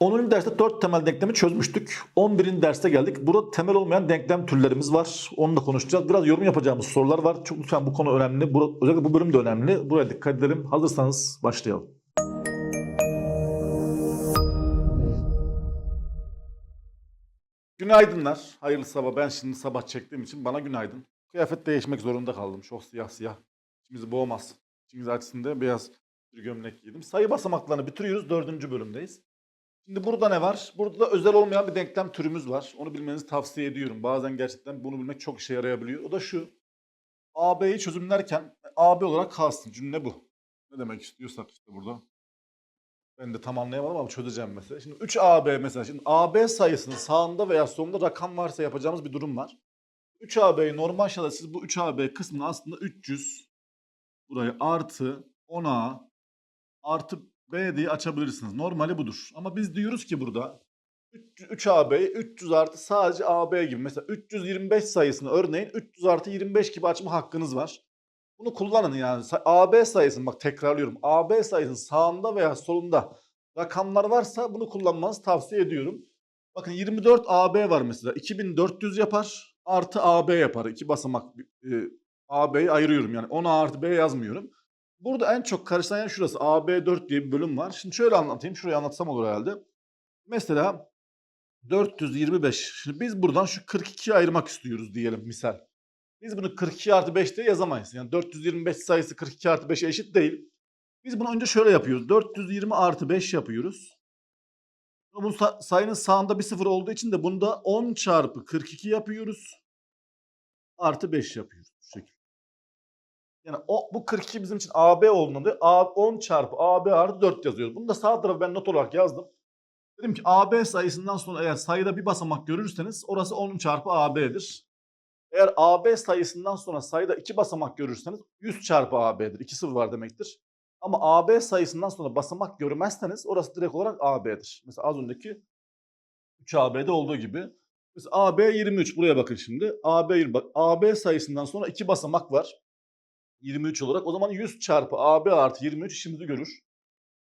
10. derste 4 temel denklemi çözmüştük. 11. derste geldik. Burada temel olmayan denklem türlerimiz var. Onu da konuşacağız. Biraz yorum yapacağımız sorular var. Çok lütfen bu konu önemli. Bura, özellikle bu bölüm de önemli. Buraya dikkat edelim. Hazırsanız başlayalım. Günaydınlar. Hayırlı sabah. Ben şimdi sabah çektiğim için bana günaydın. Kıyafet değişmek zorunda kaldım. Çok siyah siyah. İçimizi boğmaz. İçimizi açsın diye beyaz bir gömlek giydim. Sayı basamaklarını bitiriyoruz. Dördüncü bölümdeyiz. Şimdi burada ne var? Burada da özel olmayan bir denklem türümüz var. Onu bilmenizi tavsiye ediyorum. Bazen gerçekten bunu bilmek çok işe yarayabiliyor. O da şu. AB'yi çözümlerken AB olarak kalsın. Cümle bu. Ne demek istiyorsak işte burada. Ben de tam anlayamadım ama çözeceğim mesela. Şimdi 3AB mesela. Şimdi AB sayısının sağında veya solunda rakam varsa yapacağımız bir durum var. 3AB'yi normal şartlarda siz bu 3AB kısmını aslında 300 burayı artı 10A artı B diye açabilirsiniz. Normali budur. Ama biz diyoruz ki burada 3 AB'yi 300 artı sadece AB gibi. Mesela 325 sayısını örneğin 300 artı 25 gibi açma hakkınız var. Bunu kullanın yani. AB sayısının bak tekrarlıyorum. AB sayısının sağında veya solunda rakamlar varsa bunu kullanmanızı tavsiye ediyorum. Bakın 24 AB var mesela. 2400 yapar artı AB yapar. İki basamak e, AB'yi ayırıyorum yani. 10 artı B yazmıyorum. Burada en çok karışan yer şurası. AB4 diye bir bölüm var. Şimdi şöyle anlatayım. Şurayı anlatsam olur herhalde. Mesela 425. Şimdi biz buradan şu 42'yi ayırmak istiyoruz diyelim misal. Biz bunu 42 artı 5 diye yazamayız. Yani 425 sayısı 42 artı 5'e eşit değil. Biz bunu önce şöyle yapıyoruz. 420 artı 5 yapıyoruz. Bu sa- sayının sağında bir sıfır olduğu için de bunda 10 çarpı 42 yapıyoruz. Artı 5 yapıyoruz. Bu şekilde. Yani o, bu 42 bizim için AB olduğundan A, 10 çarpı AB artı 4 yazıyoruz. Bunu da sağ tarafı ben not olarak yazdım. Dedim ki AB sayısından sonra eğer sayıda bir basamak görürseniz orası 10 çarpı AB'dir. Eğer AB sayısından sonra sayıda iki basamak görürseniz 100 çarpı AB'dir. 2 sıfır var demektir. Ama AB sayısından sonra basamak görmezseniz orası direkt olarak AB'dir. Mesela az önceki 3 AB'de olduğu gibi. Mesela AB 23 buraya bakın şimdi. AB 20 bak AB sayısından sonra iki basamak var. 23 olarak. O zaman 100 çarpı AB artı 23 işimizi görür.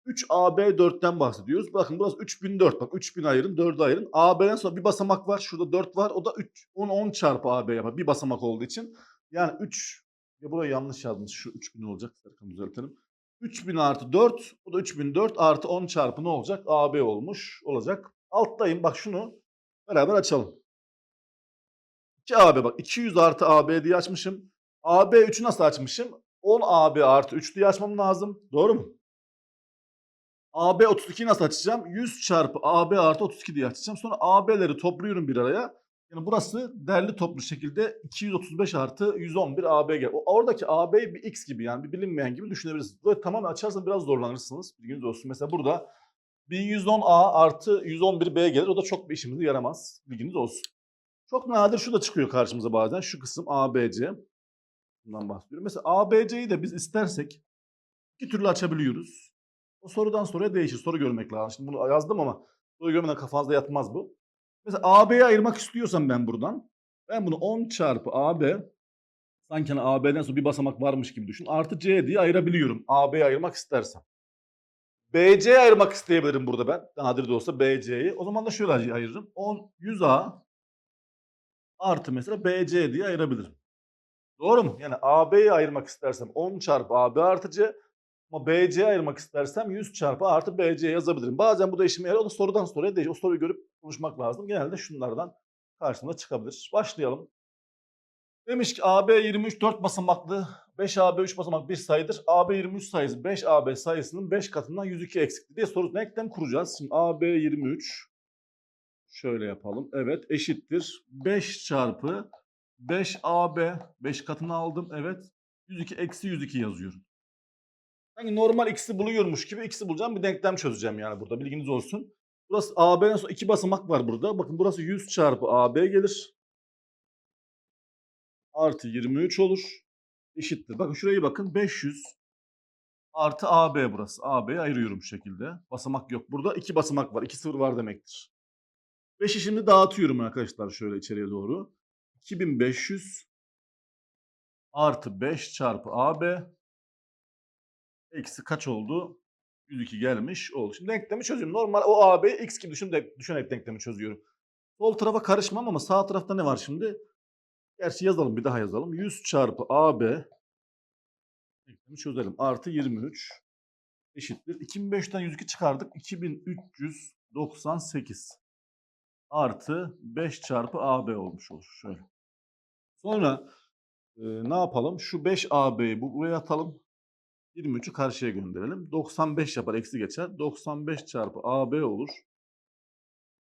3 AB 4'ten bahsediyoruz. Bakın burası 3004. Bak 3000 ayırın 4'ü ayırın. AB'den sonra bir basamak var. Şurada 4 var. O da 3. 10 10 çarpı AB yapar. Bir basamak olduğu için. Yani 3 ya burayı yanlış yazmış. Şu 3000 olacak. Serkan düzeltelim. 3000 artı 4. Bu da 3004 artı 10 çarpı ne olacak? AB olmuş olacak. Alttayım. Bak şunu beraber açalım. 2AB bak 200 artı AB diye açmışım. AB 3'ü nasıl açmışım? 10 AB artı 3 diye açmam lazım. Doğru mu? AB 32'yi nasıl açacağım? 100 çarpı AB artı 32 diye açacağım. Sonra AB'leri topluyorum bir araya. Yani burası derli toplu şekilde 235 artı 111 AB gelir. O, oradaki AB bir X gibi yani bir bilinmeyen gibi düşünebilirsiniz. Böyle tamamen açarsanız biraz zorlanırsınız. Bilginiz olsun. Mesela burada 1110A artı 111B gelir. O da çok bir işimize yaramaz. Bilginiz olsun. Çok nadir şu da çıkıyor karşımıza bazen. Şu kısım ABC. Bundan bahsediyorum. Mesela ABC'yi de biz istersek iki türlü açabiliyoruz. O sorudan soruya değişir. Soru görmek lazım. Şimdi bunu yazdım ama soru görmeden kafanızda yatmaz bu. Mesela AB'yi ayırmak istiyorsam ben buradan. Ben bunu 10 çarpı AB sanki hani AB'den sonra bir basamak varmış gibi düşün. Artı C diye ayırabiliyorum. AB'yi ayırmak istersem. BC'yi ayırmak isteyebilirim burada ben. Nadir de olsa BC'yi. O zaman da şöyle ayırırım. 10, 100A artı mesela BC diye ayırabilirim. Doğru mu? Yani AB'yi ayırmak istersem 10 çarpı AB artı C ama BC'yi ayırmak istersem 100 çarpı artı BC yazabilirim. Bazen bu da işime yarar. O da sorudan soruya değişir. O soruyu görüp konuşmak lazım. Genelde şunlardan karşımıza çıkabilir. Başlayalım. Demiş ki AB 23 4 basamaklı 5AB 3 basamak bir sayıdır. AB 23 sayısı 5AB sayısının 5 katından 102 eksikti diye soru denklem kuracağız. Şimdi AB 23 şöyle yapalım. Evet eşittir. 5 çarpı 5AB 5 katını aldım. Evet. 102 eksi 102 yazıyorum. Sanki normal x'i buluyormuş gibi x'i bulacağım bir denklem çözeceğim yani burada bilginiz olsun. Burası AB'den sonra iki basamak var burada. Bakın burası 100 çarpı AB gelir. Artı 23 olur. Eşittir. Bakın şuraya bakın 500 artı AB burası. AB'yi ayırıyorum bu şekilde. Basamak yok. Burada iki basamak var. 2 sıfır var demektir. 5'i şimdi dağıtıyorum arkadaşlar şöyle içeriye doğru. 2500 artı 5 çarpı AB eksi kaç oldu? 102 gelmiş oldu. Şimdi denklemi çözüyorum. Normal o AB'yi x gibi düşün, de, düşünerek denklemi çözüyorum. Sol tarafa karışmam ama sağ tarafta ne var şimdi? Gerçi yazalım bir daha yazalım. 100 çarpı AB denklemi çözelim. Artı 23 eşittir. 2500'ten 102 çıkardık. 2398 artı 5 çarpı AB olmuş olur. Şöyle. Sonra e, ne yapalım? Şu 5AB'yi bu- buraya atalım. 23'ü karşıya gönderelim. 95 yapar eksi geçer. 95 çarpı AB olur.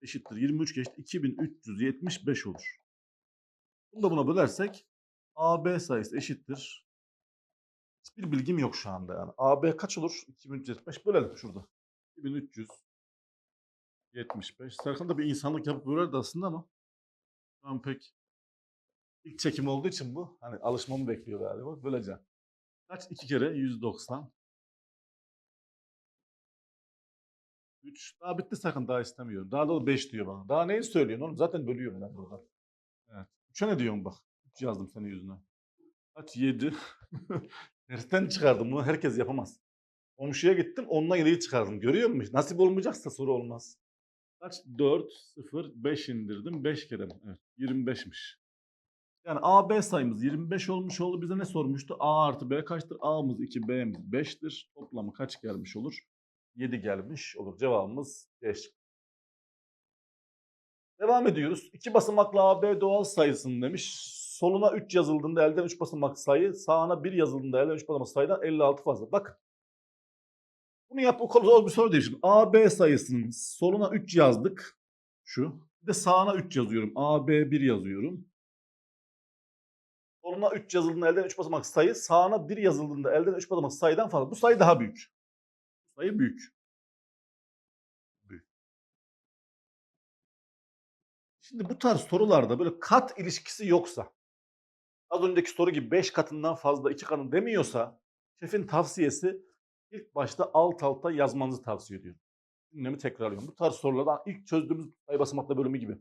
Eşittir. 23 geçti. 2375 olur. Bunu da buna bölersek AB sayısı eşittir. Hiçbir bilgim yok şu anda yani. AB kaç olur? 2375 bölelim şurada. 2375. Serkan da bir insanlık yapıp bölerdi aslında ama şu an pek ilk çekim olduğu için bu. Hani alışmamı bekliyor galiba. Böleceğim. Kaç? 2 kere 190. 3. Daha bitti sakın daha istemiyorum. Daha da 5 diyor bana. Daha neyi söylüyorsun oğlum? Zaten bölüyorum ben burada. Evet. 3'e ne diyorsun bak. 3 yazdım senin yüzüne. Kaç? 7. Tersten çıkardım. Bunu herkes yapamaz. Komşuya gittim. Onunla 7'yi çıkardım. Görüyor musun? Nasip olmayacaksa soru olmaz. Kaç? 4, 0, 5 indirdim. 5 kere. Evet. 25'miş. Yani AB sayımız 25 olmuş oldu. Bize ne sormuştu? A artı B kaçtır? A'mız 2, B'miz 5'tir. Toplamı kaç gelmiş olur? 7 gelmiş olur. Cevabımız 5. Devam ediyoruz. İki basamaklı AB doğal sayısın demiş. Soluna 3 yazıldığında elden 3 basamak sayı, sağına 1 yazıldığında elden 3 basamak sayıdan 56 fazla. Bak. Bunu yap o zor bir soru değil. Şimdi AB sayısının soluna 3 yazdık. Şu. Bir de sağına 3 yazıyorum. AB 1 yazıyorum. Soluna 3 yazıldığında elden 3 basamak sayı, sağına 1 yazıldığında elden 3 basamak sayıdan fazla. Bu sayı daha büyük. Bu sayı büyük. Büyük. Şimdi bu tarz sorularda böyle kat ilişkisi yoksa, az önceki soru gibi 5 katından fazla 2 katın demiyorsa, şefin tavsiyesi ilk başta alt alta yazmanızı tavsiye ediyorum. Cümlemi tekrarlıyorum. Bu tarz sorularda ilk çözdüğümüz sayı basamakla bölümü gibi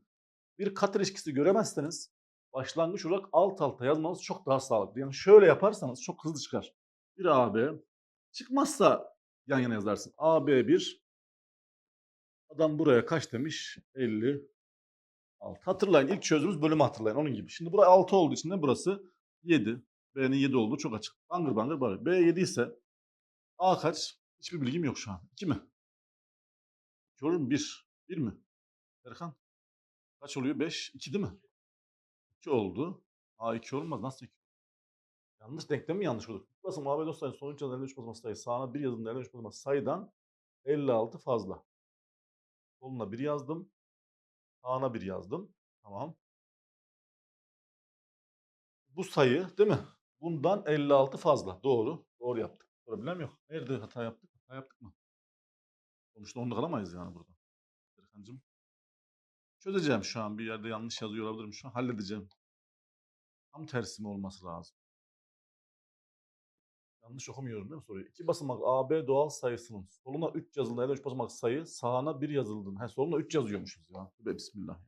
bir kat ilişkisi göremezseniz başlangıç olarak alt alta yazmanız çok daha sağlıklı. Yani şöyle yaparsanız çok hızlı çıkar. Bir AB çıkmazsa yan yana yazarsın. AB1 adam buraya kaç demiş? 50 6. Hatırlayın ilk çözdüğümüz bölümü hatırlayın onun gibi. Şimdi burası 6 olduğu için de burası 7. B'nin 7 olduğu çok açık. Bangır bangır bağırıyor. B 7 ise A kaç? Hiçbir bilgim yok şu an. 2 mi? 2 olur mu? 1. 1 mi? Erkan? Kaç oluyor? 5. 2 değil mi? 2 oldu. A 2 olmaz. Nasıl 2? Yanlış denklemi mi yanlış olur? Burası muhabbet dostları sonuç yazılan 3 basamak sayı. Sağına 1 yazıldığında 53 basamak sayıdan 56 fazla. Soluna 1 yazdım. Sağına 1 yazdım. Tamam. Bu sayı değil mi? Bundan 56 fazla. Doğru. Doğru yaptık. Problem yok. Nerede hata yaptık? Hata yaptık mı? Sonuçta onu kalamayız yani burada. Erkan'cığım. Çözeceğim şu an. Bir yerde yanlış yazıyor olabilirim şu an. Halledeceğim. Tam tersi mi olması lazım? Yanlış okumuyorum değil mi soruyu? İki basamak AB doğal sayısının soluna 3 yazıldığında ya 3 basamak sayı sağına 1 yazıldığında. He, soluna 3 yazıyormuşuz ya. Bismillah.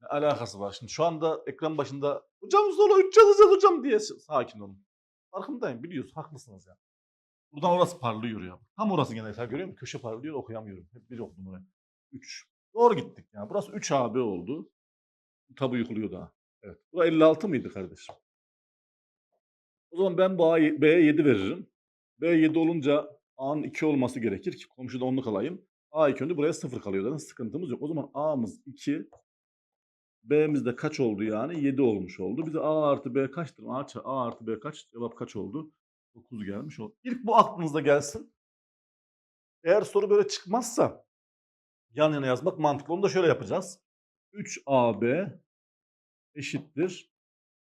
Ne alakası var? Şimdi şu anda ekran başında hocam sola 3 yazacağız hocam diye sakin olun. Farkındayım biliyorsun haklısınız ya. Buradan orası parlıyor ya. Tam orası gene sen görüyor musun? Köşe parlıyor okuyamıyorum. Hep bir okudum oraya. 3. Doğru gittik ya. Burası 3 AB oldu. Tabu yıkılıyor daha. Evet. Bu 56 mıydı kardeşim? O zaman ben B'ye 7 veririm. B 7 olunca A'nın 2 olması gerekir ki komşuda 10'luk alayım. A 2 önde buraya 0 kalıyor zaten sıkıntımız yok. O zaman A'mız 2. B'miz de kaç oldu yani? 7 olmuş oldu. Bize A artı B kaçtır? A, A artı B kaç? Cevap kaç oldu? 9 gelmiş oldu. İlk bu aklınızda gelsin. Eğer soru böyle çıkmazsa yan yana yazmak mantıklı. Onu da şöyle yapacağız. 3AB eşittir.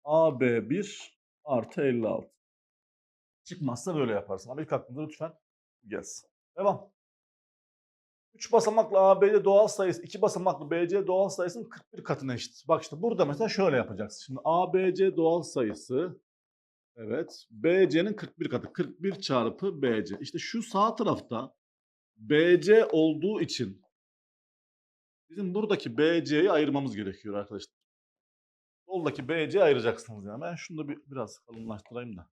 AB1 artı 56. Çıkmazsa böyle yaparsın. Ama ilk aklınıza lütfen gelsin. Devam. 3 basamaklı AB'de doğal sayısı, 2 basamaklı BC doğal sayısının 41 katına eşit. Bak işte burada mesela şöyle yapacaksın. Şimdi ABC doğal sayısı evet BC'nin 41 katı. 41 çarpı BC. İşte şu sağ tarafta BC olduğu için bizim buradaki BC'yi ayırmamız gerekiyor arkadaşlar. Soldaki BC ayıracaksınız yani. Ben şunu da bir, biraz kalınlaştırayım da.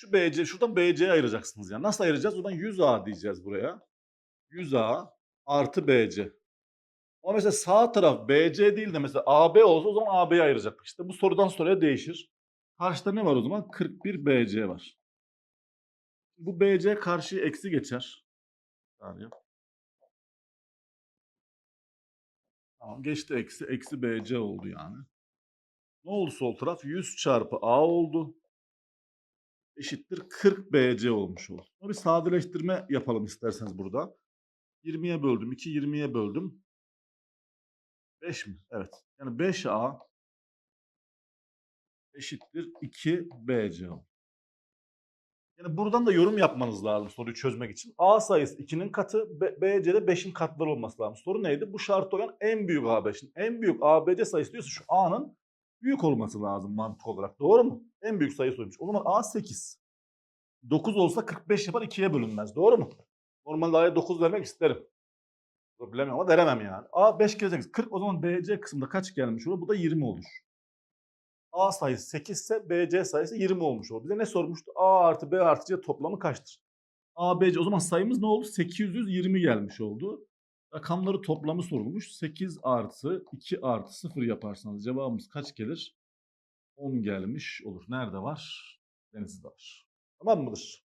Şu BC, şuradan BC'ye ayıracaksınız yani. Nasıl ayıracağız? Oradan 100A diyeceğiz buraya. 100A artı BC. Ama mesela sağ taraf BC değil de mesela AB olsa o zaman AB'ye ayıracaktık. İşte bu sorudan soruya değişir. Karşıda ne var o zaman? 41 BC var. Bu BC karşıya eksi geçer. Tamam geçti eksi. Eksi BC oldu yani. Ne oldu sol taraf? 100 çarpı A oldu. Eşittir 40 BC olmuş. Sonra bir sadeleştirme yapalım isterseniz burada. 20'ye böldüm. 2 20'ye böldüm. 5 mi? Evet. Yani 5A eşittir 2 BC. Yani buradan da yorum yapmanız lazım soruyu çözmek için. A sayısı 2'nin katı, BC'de 5'in katları olması lazım. Soru neydi? Bu şartta olan en büyük AB. Şimdi en büyük ABC sayısı diyorsa şu A'nın büyük olması lazım mantık olarak. Doğru mu? En büyük sayı sormuş. O zaman A 8. 9 olsa 45 yapar 2'ye bölünmez. Doğru mu? Normalde A'ya 9 vermek isterim. Problem ama veremem yani. A 5 kere 8. 40 o zaman BC kısmında kaç gelmiş olur? Bu da 20 olur. A sayısı 8 ise BC sayısı 20 olmuş olur. Bize ne sormuştu? A artı B artı C toplamı kaçtır? A, B, C. O zaman sayımız ne oldu? 820 gelmiş oldu. Rakamları toplamı sorulmuş. 8 artı 2 artı 0 yaparsanız cevabımız kaç gelir? 10 gelmiş olur. Nerede var? Denizli'de var. Tamam mıdır?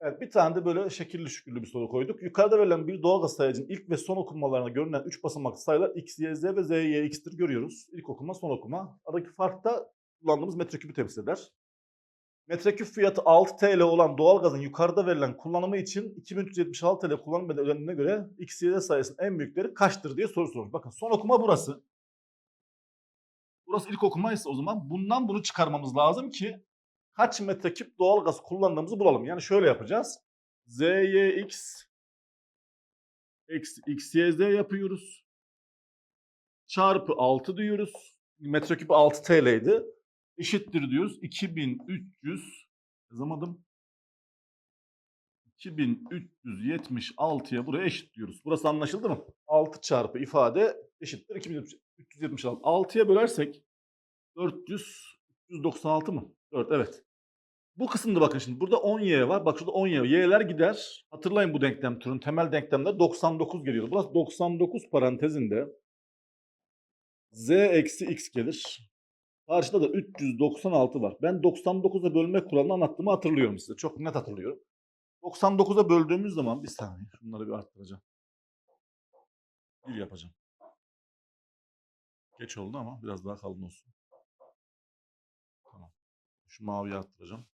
Evet bir tane de böyle şekilli şükürlü bir soru koyduk. Yukarıda verilen bir doğalgaz sayacının ilk ve son okumalarına görünen 3 basamaklı sayılar x, y, z ve z, y, x'tir görüyoruz. İlk okuma, son okuma. Aradaki fark da kullandığımız metreküpü temsil eder. Metreküp fiyatı 6 TL olan doğalgazın yukarıda verilen kullanımı için 2376 TL kullanım bedeline göre x, y, z sayısının en büyükleri kaçtır diye soru sormuş. Bakın son okuma burası. Burası ilk okumaysa o zaman bundan bunu çıkarmamız lazım ki kaç metreküp doğalgaz kullandığımızı bulalım. Yani şöyle yapacağız. ZYX eksi XYZ yapıyoruz. Çarpı 6 diyoruz. Metreküp 6 TL'ydi. Eşittir diyoruz. 2300 yazamadım. 2376'ya buraya eşit diyoruz. Burası anlaşıldı mı? 6 çarpı ifade eşittir 2376. 6'ya bölersek 400 396 mı? 4 evet. Bu kısımda bakın şimdi burada 10y var. Bak şurada 10y. Y'ler gider. Hatırlayın bu denklem türün temel denklemde 99 geliyor. Burası 99 parantezinde z eksi x gelir. Karşıda da 396 var. Ben 99'a bölme kuralını anlattığımı hatırlıyorum size. Çok net hatırlıyorum. 99'a böldüğümüz zaman bir saniye şunları bir arttıracağım. Bir yapacağım. Geç oldu ama biraz daha kalın olsun. Tamam. Şu maviyi arttıracağım.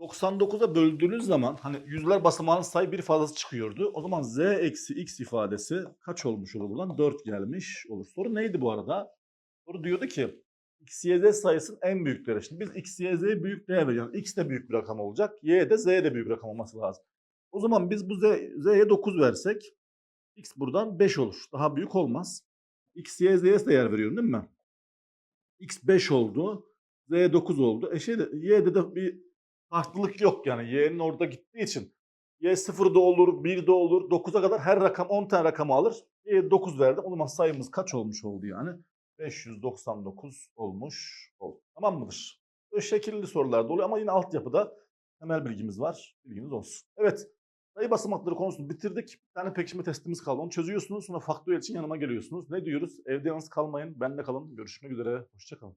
99'a böldüğünüz zaman hani yüzler basamağının sayı bir fazlası çıkıyordu. O zaman z eksi x ifadesi kaç olmuş olur buradan? 4 gelmiş olur. Soru neydi bu arada? Soru diyordu ki x, y, z sayısının en büyükleri. Şimdi biz x, y, z'ye büyük veriyoruz. Yani x de büyük bir rakam olacak. Y de z de büyük rakam olması lazım. O zaman biz bu z, z'ye 9 versek x buradan 5 olur. Daha büyük olmaz. x, y, z'ye de yer veriyorum değil mi? x 5 oldu. z 9 oldu. E şeyde y'de de bir farklılık yok yani. Y'nin orada gittiği için. Y 0'da olur, 1'de olur. 9'a kadar her rakam 10 tane rakamı alır. Y'ye 9 verdim. O zaman sayımız kaç olmuş oldu yani? 599 olmuş oldu. Tamam mıdır? Böyle şekilli sorular da oluyor ama yine altyapıda temel bilgimiz var. Bilginiz olsun. Evet. Sayı basamakları konusunu bitirdik. Bir tane pekişme testimiz kaldı. Onu çözüyorsunuz. Sonra faktöriyel için yanıma geliyorsunuz. Ne diyoruz? Evde yalnız kalmayın. Bende kalın. Görüşmek üzere. Hoşçakalın.